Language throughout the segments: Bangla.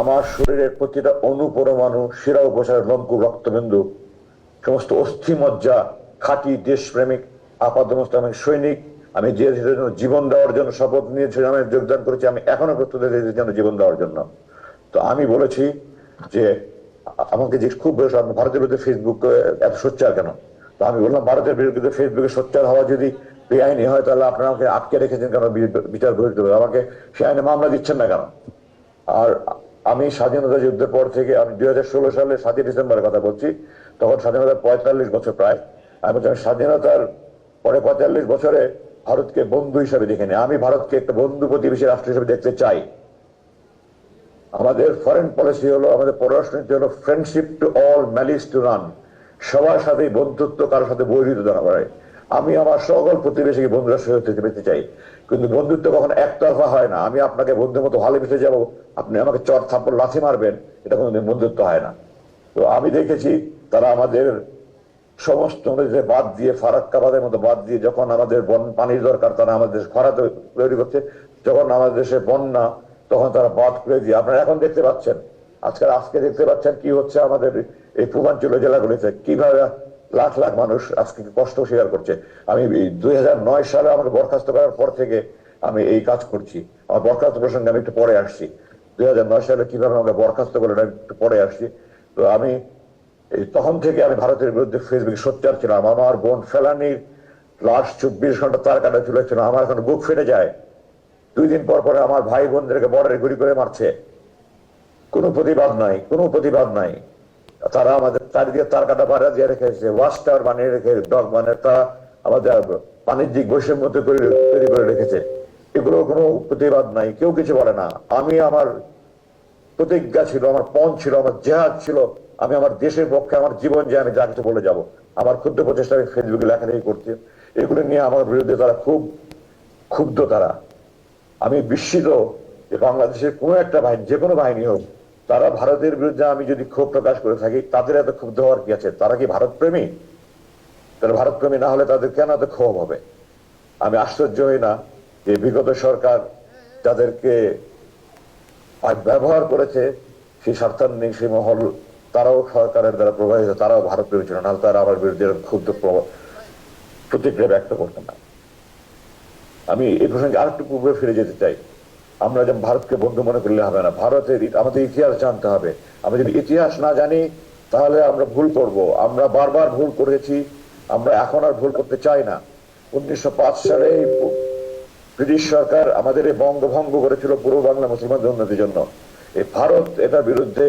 আমার শরীরের প্রতিটা অনুপরমাণু শিরা উপসারের লম্কু রক্তবিন্দু, সমস্ত অস্থি মজ্জা, খাঁটি দেশপ্রেমিক আপাতমস্ত আমি সৈনিক, আমি যে জন্য জীবন দেওয়ার জন্য শপথ নিয়েছিলাম আমি যোগদান করেছি, আমি এখনও প্রস্তুত জন্য জীবন দেওয়ার জন্য। তো আমি বলেছি যে, আমাকে যে খুব ভারতের বিরুদ্ধে ফেসবুক এত সোচ্চার কেন? তো আমি বললাম, ভারতের বিরুদ্ধে ফেসবুকে সোচ্চার হওয়া যদি বেআইনি হয়, তাহলে আপনারা আমাকে আটকে রেখেছেন কেন? বিচার বহির্ভূত আমাকে সে আইনে মামলা দিচ্ছেন না কেন? আর আমি স্বাধীনতা যুদ্ধের পর থেকে, আমি দুই হাজার ষোলো সালে সাতই ডিসেম্বরের কথা বলছি, তখন স্বাধীনতার পঁয়তাল্লিশ বছর প্রায়। আমি বলছি স্বাধীনতার পরে পঁয়তাল্লিশ বছরে ভারতকে বন্ধু হিসাবে দেখিনি, আমি ভারতকে একটা বন্ধু প্রতিবেশী রাষ্ট্র হিসেবে দেখতে চাই। আমাদের ফরেন পলিসি হলো, আমাদের পররাষ্ট্রনীতি হলো friendship to all malice to run সবার সাথে বন্ধুত্ব, কারোর সাথে বৈরিত না করে আমি আমার সকল প্রতিবেশীকে বন্ধু রাষ্ট্র হতে পেতে চাই। কিন্তু বন্ধুত্ব কখনো একতরফা হয় না। আমি আপনাকে বন্ধুর মতো ভালোবেসে যাব। আপনি আমাকে চট থাপ্পড় লাথি মারবেন, এটা কোনোদিন বন্ধুত্ব হয় না। তো আমি দেখেছি তারা আমাদের সমস্ত বাদ দিয়ে, ফারাক্কাবাদের মতো বাদ দিয়ে, যখন আমাদের বন পানির দরকার, তারা আমাদের খরা তৈরি করছে, যখন আমাদের দেশে বন্যা, তখন তারা বাদ করে দিয়ে, আপনারা এখন দেখতে পাচ্ছেন, আজকাল আজকে দেখতে পাচ্ছেন কি হচ্ছে আমাদের এই পূর্বাঞ্চল জেলাগুলিতে। কীভাবে লাখ লাখ মানুষ আজকে কষ্ট স্বীকার করছে। আমি দুই হাজার নয় সালে আমাকে বরখাস্ত করার পর থেকে আমি এই কাজ করছি। আমার বরখাস্ত প্রসঙ্গে আমি একটু পরে আসছি। দুই হাজার নয় সালে কীভাবে আমাকে বরখাস্ত করলেন আমি একটু পরে আসছি। তো আমি তখন থেকে আমি ভারতের বিরুদ্ধে ফেসবুকে সোচ্চার ছিলাম। আমার বোন ফেলানির লাশ চব্বিশ ঘণ্টা তার কাটা ঝুলেছিল আমার এখন বুক ফেটে যায়। দুই দিন পর পরে আমার ভাই বোনদেরকে বর্ডারে গুলি করে মারছে। কোনো প্রতিবাদ নাই, কোনো প্রতিবাদ নাই। তারা আমাদের চারিদিকে তার কাটা বাড়া দিয়ে রেখেছে ওয়াশ টাওয়ার বানিয়ে রেখে ডগ মানে তারা আমাদের বাণিজ্যিক বৈষম্য তৈরি তৈরি করে রেখেছে। এগুলো কোনো প্রতিবাদ নাই, কেউ কিছু বলে না। আমি আমার প্রতিজ্ঞা ছিল, আমার পণ ছিল, আমার জেহাদ ছিল, আমি আমার দেশের পক্ষে, আমার জীবন যে আমি যা কিছু বলে যাব। আমার ক্ষুদ্র প্রচেষ্টা আমি ফেসবুকে লেখালেখি করছি। এগুলো নিয়ে আমার বিরুদ্ধে তারা খুব ক্ষুব্ধ তারা। আমি বিস্মিত যে বাংলাদেশের কোনো একটা বাহিনী, যে কোনো বাহিনী হোক তারা ভারতের বিরুদ্ধে আমি যদি ক্ষোভ প্রকাশ করে থাকি, তাদের এত ক্ষুব্ধ হওয়ার কি আছে? তারা কি ভারত প্রেমী তাহলে ভারত প্রেমী না হলে তাদের কেন এত ক্ষোভ হবে? আমি আশ্চর্য হই না যে বিগত সরকার যাদেরকে আজ ব্যবহার করেছে, সেই স্বার্থান্বেষী সেই মহল, তারাও সরকারের দ্বারা প্রভাবিত, তারাও ভারত ছিল না তারা আমার বিরুদ্ধে ক্ষুব্ধ প্রতিক্রিয়া ব্যক্ত করতেন না। আমি এই প্রসঙ্গে আরেকটু পূর্বে ফিরে যেতে চাই। আমরা যেমন ভারতকে বন্ধু মনে করলে হবে না। ভারতের আমাদের ইতিহাস জানতে হবে। আমরা যদি ইতিহাস না জানি, তাহলে আমরা ভুল করব। আমরা বারবার ভুল করেছি। আমরা এখন আর ভুল করতে চাই না। উনিশশো সালে ব্রিটিশ সরকার আমাদের এই বঙ্গভঙ্গ করেছিল পূর্ব বাংলা মুসলমানদের উন্নতির জন্য। এই ভারত এটার বিরুদ্ধে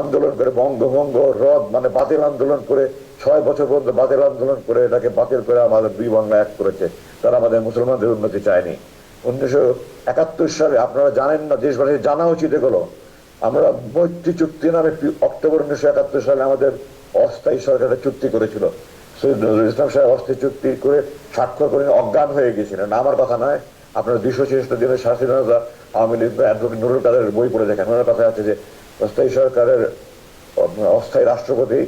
আন্দোলন করে বঙ্গভঙ্গ রদ মানে বাতিল আন্দোলন করে ছয় বছর পর্যন্ত বাতিল আন্দোলন করে এটাকে বাতিল করে আমাদের দুই বাংলা এক করেছে। তারা আমাদের মুসলমানদের উন্নতি চায়নি। উনিশশো একাত্তর সালে, আপনারা জানেন না, দেশবাসী জানা উচিত এগুলো। আমরা মৈত্রী চুক্তি নামে অক্টোবর উনিশশো একাত্তর সালে আমাদের অস্থায়ী সরকার একটা চুক্তি করেছিল। সৈয়দ ইসলাম সাহেব অস্থায়ী চুক্তি করে স্বাক্ষর করে অজ্ঞান হয়ে গেছিলেন না, আমার কথা নয়। আপনার দুইশো ছেষট্টি দিনের স্বাধীনতা আওয়ামী লীগ অ্যাডভোকেট নুরুল কাদের বই পড়ে দেখেন। ওনার কথা আছে যে, অস্থায়ী সরকারের অস্থায়ী রাষ্ট্রপতি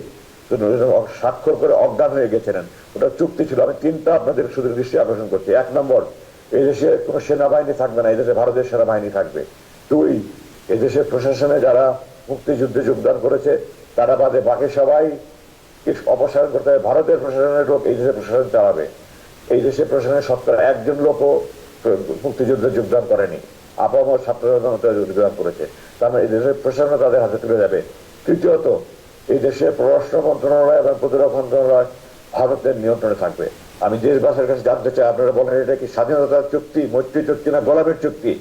স্বাক্ষর করে অজ্ঞান হয়ে গেছিলেন। ওটা চুক্তি ছিল। আমি তিনটা আপনাদের শুধু দৃষ্টি আকর্ষণ করছি। এক নম্বর এই দেশে কোনো সেনাবাহিনী থাকবে না এই দেশে ভারতের সেনাবাহিনী থাকবে। দুই এই দেশের প্রশাসনে যারা মুক্তিযুদ্ধে যোগদান করেছে, তারা বাদে বাকি সবাই অপসারণ করতে হবে। ভারতের প্রশাসনের লোক এই দেশের প্রশাসন চালাবে। এই দেশের প্রশাসনের শতকরা একজন লোকও মুক্তিযুদ্ধে যোগদান করেনি। আপামর ছাত্র যোগদান করেছে। তার মানে এই দেশের প্রশাসন তাদের হাতে তুলে যাবে তৃতীয়ত, এই দেশের পররাষ্ট্র মন্ত্রণালয় এবং প্রতিরক্ষা মন্ত্রণালয় ভারতের নিয়ন্ত্রণে থাকবে। আমি দেশবাসীর কাছে জানতে চাই, আপনারা বলেন এটা কি স্বাধীনতার চুক্তি, মৈত্রী চুক্তি না গোলামের চুক্তি?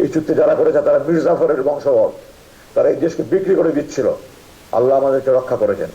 এই চুক্তি যারা করেছে তারা মির্জাফরের বংশধর। তারা এই দেশকে বিক্রি করে দিচ্ছিল। আল্লাহ আমাদেরকে রক্ষা করেছেন।